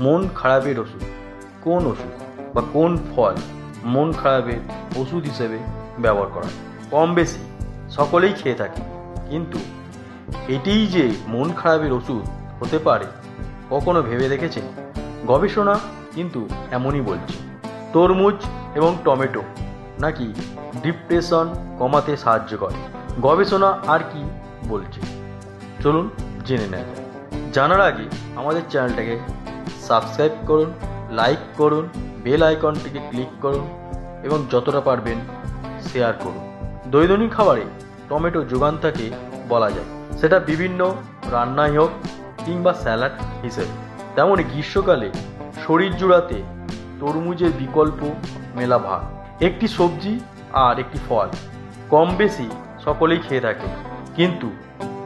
মন খারাপের ওষুধ। কোন ওষুধ বা কোন ফল মন খারাপের ওষুধ হিসেবে ব্যবহার করা কম বেশি, সকলেই খেয়ে থাকে। কিন্তু এটিই যে মন খারাপের ওষুধ হতে পারে, কখনো ভেবে দেখেছেন? গবেষণা কিন্তু এমনই বলছে। তরমুজ এবং টমেটো নাকি ডিপ্রেশন কমাতে সাহায্য করে। গবেষণা আর কি বলছে? চলুন জেনে নেওয়া জানার আগে আমাদের চ্যানেলটাকে সাবস্ক্রাইব করুন, লাইক করুন, বেল আইকনটিকে ক্লিক করুন এবং যতটা পারবেন শেয়ার করুন। দৈনন্দিন খাবারে টমেটো যোগান থাকে বলা যায়। সেটা বিভিন্ন রান্নাই হোক কিংবা স্যালাড হিসেবে। তেমনই গ্রীষ্মকালে শরীর জুড়াতে তরমুজের বিকল্প মেলা ভাগ। একটি সবজি আর একটি ফল। কম বেশি সকলেই খেয়ে থাকে কিন্তু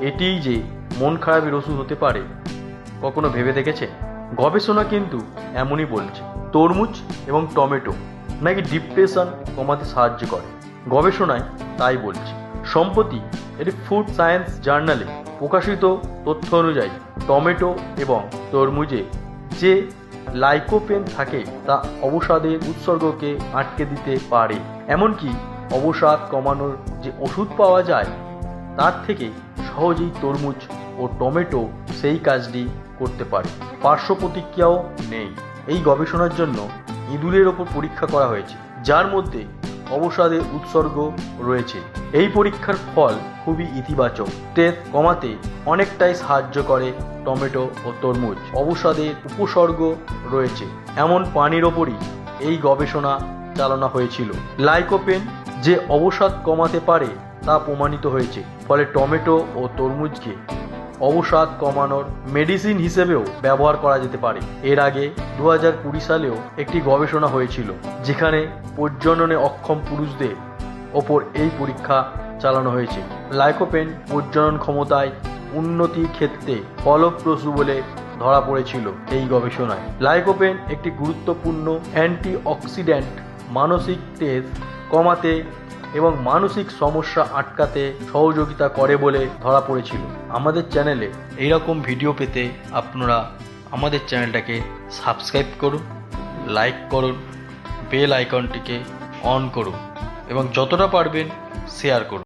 এটিই যে মন খারাপের ওষুধ হতে পারে, কখনো ভেবে দেখেছে গবেষণা কিন্তু এমনই বলছে, তরমুজ এবং টমেটো নাকি ডিপ্রেশন কমাতে সাহায্য করে। গবেষণায় তাই বলছে। সম্প্রতি এটি ফুড সায়েন্স জার্নালে প্রকাশিত তথ্য অনুযায়ী টমেটো এবং তরমুজে যে লাইকোপেন থাকে তা অবসাদের উৎসর্গকে আটকে দিতে পারে। এমনকি অবসাদ কমানোর যে ওষুধ পাওয়া যায়, তার থেকে সহজেই তরমুজ ও টমেটো সেই কাজটি করতে পারে। পার্শ্ব প্রতিক্রিয়াও নেই। এই গবেষণার জন্য ইঁদুরের ওপর পরীক্ষা করা হয়েছে, যার মধ্যে অবসাদের উৎসর্গ রয়েছে। এই পরীক্ষার ফল খুবই ইতিবাচক। স্ট্রেস কমাতে অনেকটাই সাহায্য করে টমেটো ও তরমুজ। অবসাদের উপসর্গ রয়েছে। এমন পানির ওপরই এই গবেষণা চালানো হয়েছিল। লাইকোপেন যে অবসাদ কমাতে পারে তা প্রমাণিত হয়েছে। ফলে টমেটো ও তরমুজকে অবসাদ কমানোর মেডিসিন হিসেবেও ব্যবহার করা যেতে পারে। এর আগে দু কুড়ি সালেও একটি গবেষণা হয়েছিল, যেখানে প্রজননে অক্ষম পুরুষদের ওপর এই পরীক্ষা চালানো হয়েছে। লাইকোপেন প্রজনন ক্ষমতায় উন্নতির ক্ষেত্রে ফলপ্রসূ বলে ধরা পড়েছিল এই গবেষণায়। লাইকোপেন একটি গুরুত্বপূর্ণ অ্যান্টিঅক্সিডেন্ট। মানসিক তেজ কমাতে এবং মানসিক সমস্যা আটকাতে সহযোগিতা করে বলে ধরা পড়েছিল। আমাদের চ্যানেলে এইরকম ভিডিও পেতে আপনারা আমাদের চ্যানেলটাকে সাবস্ক্রাইব করুন, লাইক করুন, বেল আইকনটিকে অন করুন এবং যতটা পারবেন শেয়ার করুন।